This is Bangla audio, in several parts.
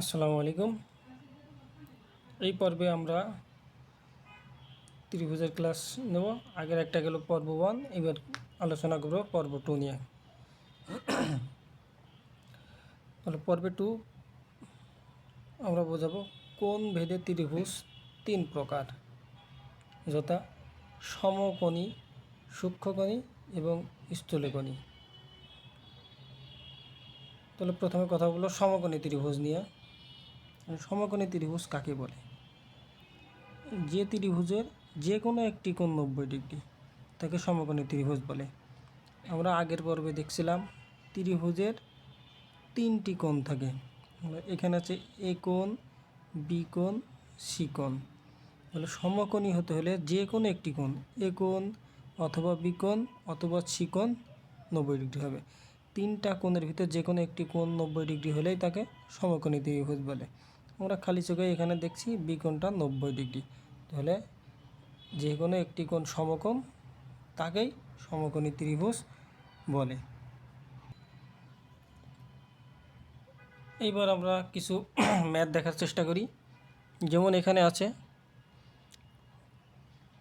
আসসালামু আলাইকুম। এই পর্বে আমরা ত্রিভুজের ক্লাস নেব। আগের একটা গেল পর্ব ওয়ান এবার আলোচনা করব পর্ব টু নিয়ে। তাহলে পর্বে টু আমরা বোঝাবো কোন ভেদে ত্রিভুজ তিন প্রকার। যথা সমকোণী, সূক্ষ্মকোণী এবং স্থূলকোণী। তাহলে প্রথমে কথা বলল সমকোণী ত্রিভুজ নিয়ে। সমকোণী ত্রিভুজ কাকে বলে? যে ত্রিভুজের যে কোনো একটি কোণ নব্বই ডিগ্রি তাকে সমকোণী ত্রিভুজ বলে। আমরা আগের পর্বে দেখছিলাম ত্রিভুজের তিনটি কোণ থাকে। এখানে আছে এ কোণ, বি কোণ, সি কোণ। তাহলে সমকোণী হতে হলে যে কোনো একটি কোণ, এ কোণ অথবা বি কোণ অথবা সি কোণ নব্বই ডিগ্রি হবে। তিনটা কোণের ভিতর যে কোনো একটি কোণ নব্বই ডিগ্রি হলেই তাকে সমকোণী ত্রিভুজ বলে। আমরা খালি চোখে এখানে দেখছি বি কোণটা নব্বই ডিগ্রি। তাহলে যে কোনো একটি কোণ সমকোণ তাকেই সমকোণী ত্রিভুজ বলে। এইবার আমরা কিছু ম্যাথ দেখার চেষ্টা করি। যেমন এখানে আছে,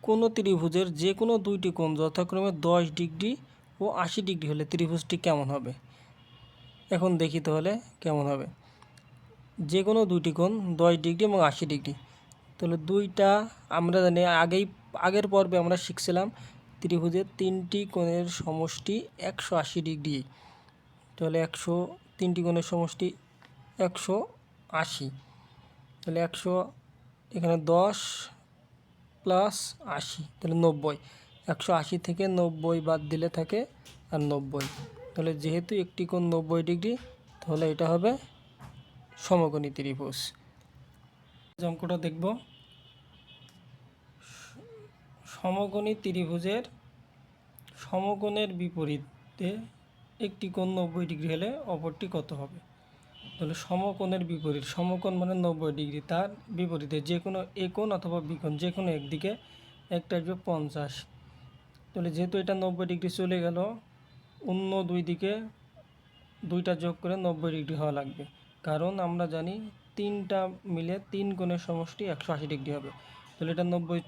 কোনো ত্রিভুজের যে কোনো দুইটি কোণ যথাক্রমে দশ ডিগ্রি ও আশি ডিগ্রি হলে ত্রিভুজটি কেমন হবে? এখন দেখি তাহলে কেমন হবে। যে কোনো দুইটি কোণ, দশ ডিগ্রি এবং আশি ডিগ্রি। তাহলে দুইটা আমরা জানি, আগেই, আগের পর্বে আমরা শিখছিলাম ত্রিভুজের তিনটি কোণের সমষ্টি একশো আশি ডিগ্রি। তাহলে একশো, তিনটি কোণের সমষ্টি একশো আশি। তাহলে একশো, এখানে দশ প্লাস আশি, তাহলে নব্বই। একশো আশি থেকে নব্বই বাদ দিলে থাকে আর নব্বই। তাহলে যেহেতু একটি কোণ নব্বই ডিগ্রি, তাহলে এটা হবে সমকোণী ত্রিভুজ। অঙ্কটা দেখব। সমকোণী ত্রিভুজের সমকোণের বিপরীতে একটি কোণ নব্বই ডিগ্রি হলে অপরটি কত হবে? তাহলে সমকোণের বিপরীত, সমকোণ মানে নব্বই ডিগ্রি, তার বিপরীতে যে কোনো এ কোণ অথবা বিকোণ যে কোনো একদিকে একটা আসবে পঞ্চাশ। তাহলে যেহেতু এটা নব্বই ডিগ্রি চলে গেল, অন্য দুই দিকে দুইটা যোগ করে নব্বই ডিগ্রি হওয়া লাগবে। কারণ আমরা জানি তিনটা মিলে তিন কোণের সমষ্টি একশো আশি ডিগ্রি হবে। তাহলে এটা নব্বই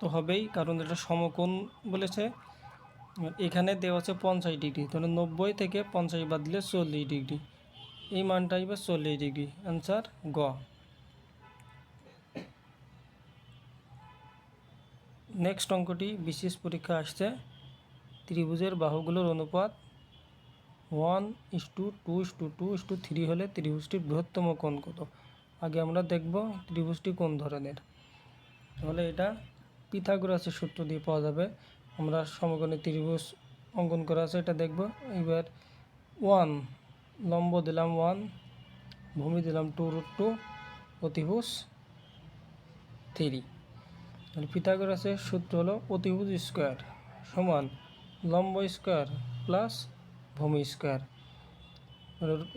তো হবেই, কারণ এটা সমকোণ বলেছে। এখানে দেওয়া আছে পঞ্চাশ ডিগ্রি, তাহলে নব্বই থেকে পঞ্চাশ বাদ দিলে চল্লিশ ডিগ্রি। এই মানটা আসবে চল্লিশ ডিগ্রি। অ্যান্সার গ। নেক্সট অঙ্কটি বিশেষ পরীক্ষা আসছে। ত্রিভুজের বাহুগুলোর অনুপাত one is two two is two two is two, three হলে ত্রিভুজটির বৃহত্তম কোণ কত? আগে আমরা দেখব ত্রিভুজটি কোন ধরনের। তাহলে এটা পিথাগোরাসের সূত্র দিয়ে পাওয়া যাবে। আমরা সমকোণী ত্রিভুজ অঙ্কন করা আছে, এটা দেখব। এবার ওয়ান, লম্ব দিলাম ওয়ান, ভূমি দিলাম টু রুট টু, অতিভুজ থ্রি। তাহলে পিথাগোরাসের সূত্র হলো অতিভুজ স্কোয়ার সমান লম্ব স্কোয়ার প্লাস ভূমি স্কোয়ার।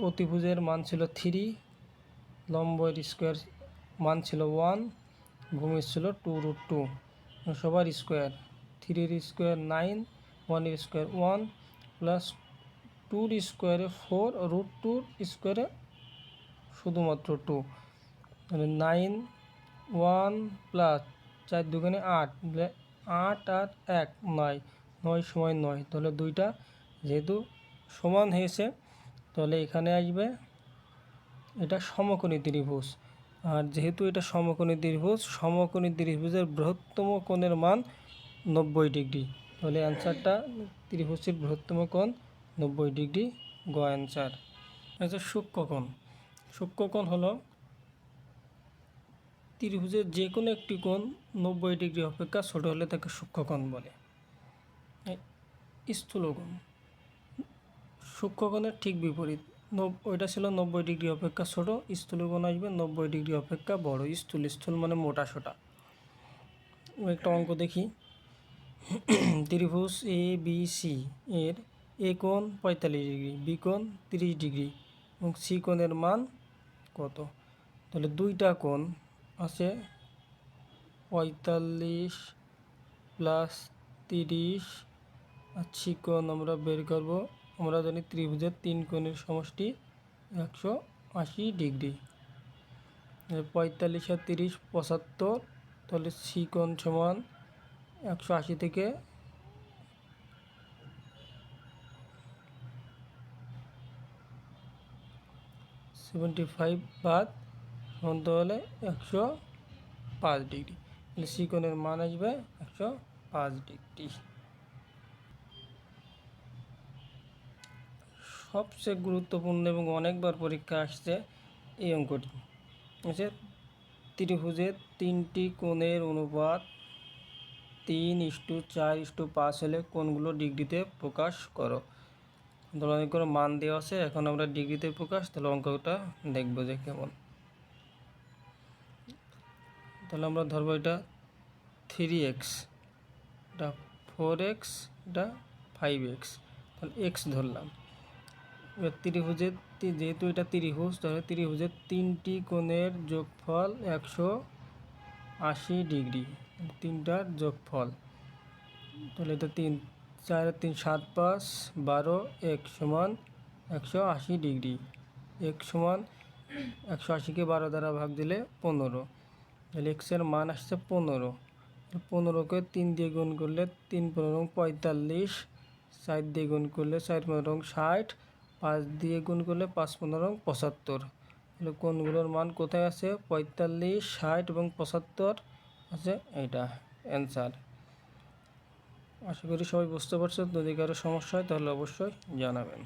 অতিভুজের মান ছিল থ্রি লম্বের স্কোয়ার মান ছিল ওয়ান ভূমির ছিল টু রুট টু সবার স্কোয়ার। থ্রির স্কোয়ার নাইন ওয়ানের স্কোয়ার ওয়ান প্লাস টুর স্কোয়ারে ফোর রুট টুর স্কোয়ারে শুধুমাত্র টু মানে নাইন ওয়ান প্লাস চার দুগুণে আট আট আর এক নয় নয় সময় নয়। তাহলে দুইটা যেহেতু সমান হয়েছে, তাহলে এখানে আসবে এটা সমকোণী ত্রিভুজ। আর যেহেতু এটা সমকোণী ত্রিভুজ, সমকোণী ত্রিভুজের বৃহত্তম কোণের মান নব্বই ডিগ্রি। তাহলে অ্যান্সারটা ত্রিভুজের বৃহত্তম কোণ নব্বই ডিগ্রি গ অ্যান্সার আচ্ছা সূক্ষ্মকোণ সূক্ষ্মকোণ হলো ত্রিভুজের যে কোনো একটি কোণ নব্বই ডিগ্রি অপেক্ষা ছোট হলে তাকে সূক্ষ্মকোণ বলে। স্থূলকোণ সূক্ষ্মকোণের ঠিক বিপরীত। ওইটা ছিল নব্বই ডিগ্রি অপেক্ষা ছোট, স্থূলকোণ আসবে নব্বই ডিগ্রি অপেক্ষা বড়। স্থূল স্থূল মানে মোটা সোটা। একটা অঙ্ক দেখি। ত্রিভুজ এ বি সি এর এ কোণ পঁয়তাল্লিশ ডিগ্রি বি কোণ তিরিশ ডিগ্রি, এবং সি কোণের মান কত? তাহলে দুইটা কোণ আছে পঁয়তাল্লিশ প্লাস তিরিশ, আর চিকন আমরা বের করব আমরা জানি ত্রিভুজের তিন কোণের সমষ্টি একশো আশি ডিগ্রি। পঁয়তাল্লিশ আর তিরিশ পঁচাত্তর, তাহলে সি কোণ সমান একশো আশি থেকে সেভেন্টি ফাইভ বাদ সমান তাহলে একশো পাঁচ ডিগ্রি। তাহলে সি কোণের মান আসবে একশো পাঁচ ডিগ্রি। সবচেয়ে গুরুত্বপূর্ণ এবং অনেকবার পরীক্ষা আসছে এই অঙ্কটি। আছে ত্রিভুজের তিনটি কোণের অনুপাত তিন ইস্টু চার ইস্টু পাঁচ হলে কোনগুলো ডিগ্রিতে প্রকাশ করো। ধরো অনেক করে মান দেওয়া আছে, এখন আমরা ডিগ্রিতে প্রকাশ, তাহলে অঙ্কটা দেখব যে কেমন। তাহলে আমরা ধরবো এটা থ্রি এক্স, এটা ফোর এক্স, এটা ফাইভ এক্স। তাহলে এক্স ধরলাম। ত্রিভুজের যেহেতু এটা ত্রিভুজ, তাহলে ত্রিভুজের তিনটি কোণের যোগফল একশো আশি ডিগ্রি, তিনটার যোগফল। তাহলে এটা তিন, চার, তিন, সাত, পাঁচ, বারো, এক সমান একশো আশি ডিগ্রি। এক সমান একশো আশিকে বারো দ্বারা ভাগ দিলে পনেরো। তাহলে এক্সের মান আসছে পনেরো। পনেরোকে তিন দিয়ে গুণ করলে তিন পনেরো পঁয়তাল্লিশ, চার দিয়ে গুণ করলে চার পনেরো ষাট পাঁচ দিয়ে গুণ করলে পাঁচ পনেরো, পঁচাত্তর। তাহলে কোনগুলোর মান কোথায় আছে? পঁয়তাল্লিশ, ষাট এবং পঁচাত্তর আছে এইটা অ্যান্সার আশা করি সবাই বুঝতে পারছ যদি কারও সমস্যা হয় তাহলে অবশ্যই জানাবেন।